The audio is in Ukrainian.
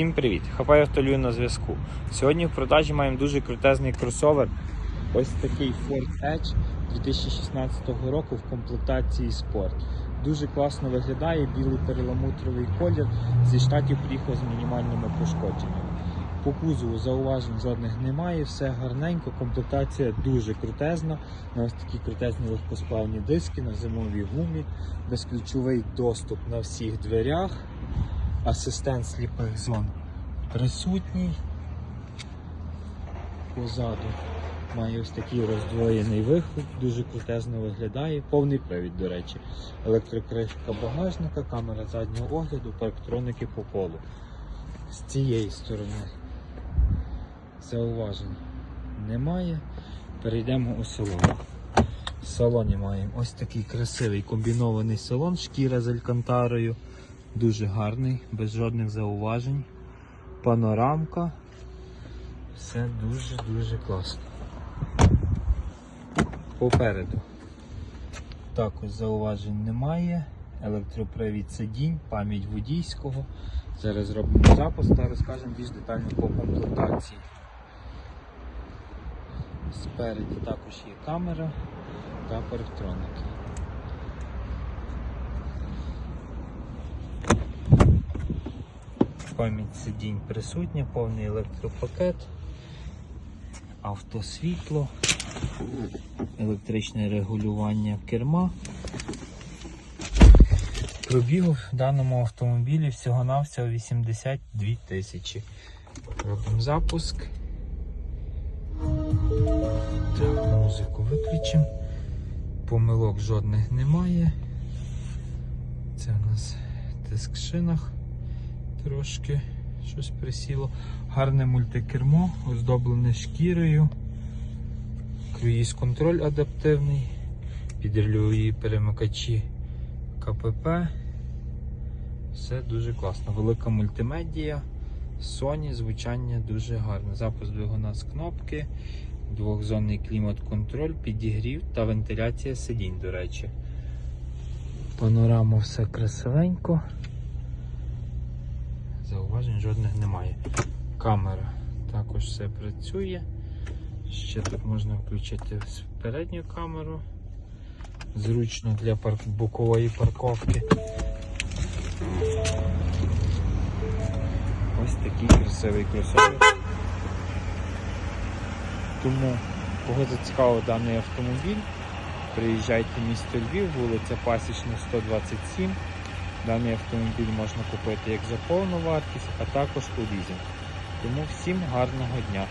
Всім привіт! Хапай автолюю на зв'язку. Сьогодні в продажі маємо дуже крутезний кросовер. Ось такий Ford Edge 2016 року в комплектації Sport. Дуже класно виглядає, білий перламутровий колір. Зі штатів приїхав з мінімальними пошкодженнями. По кузову зауважень жодних немає, все гарненько, комплектація дуже крутезна. На ось такі крутезні легкосплавні диски на зимовій гумі, безключовий доступ на всіх дверях асистент сліпих зон присутній. Позаду має ось такий роздвоєний вихлоп, дуже крутезно виглядає. Повний привід, до речі. Електрокришка багажника, камера заднього огляду, парктроники по полу. З цієї сторони зауважень немає. Перейдемо у салон. В салоні маємо ось такий красивий комбінований салон, шкіра з алькантарою. Дуже гарний, без жодних зауважень. Панорамка. Все дуже-дуже класно. Попереду. Також зауважень немає. Електропривід сидінь, пам'ять водійського. Зараз зробимо запуск та розкажемо більш детально по комплектації. Спереді також є камера та парктроники. Пам'ять сидінь присутня, повний електропакет, автосвітло, електричне регулювання керма. Пробігу в даному автомобілі всього-навсього 82 тисячі. Робимо запуск. Так, музику виключимо. Помилок жодних немає. Це у нас тиск шинах трошки щось присіло. Гарне мультикермо, оздоблене шкірою. Круїз контроль адаптивний, підрульові перемикачі КПП. Все дуже класно. Велика мультимедія, Sony, звучання дуже гарне. Запуск двигуна з кнопки, двохзонний клімат-контроль, підігрів та вентиляція сидінь, до речі. Панорама все красивенько. Зауважень жодних немає. Камера також все працює. Ще тут можна включити передню камеру. Зручно для парк... бокової парковки. Ось такий красивий кросовер. Тому, кого зацікавив даний автомобіль, приїжджайте в місто Львів, вулиця Пасічна 127. Даний автомобіль можна купити як за повну вартість, а також у лізинг. Тому всім гарного дня!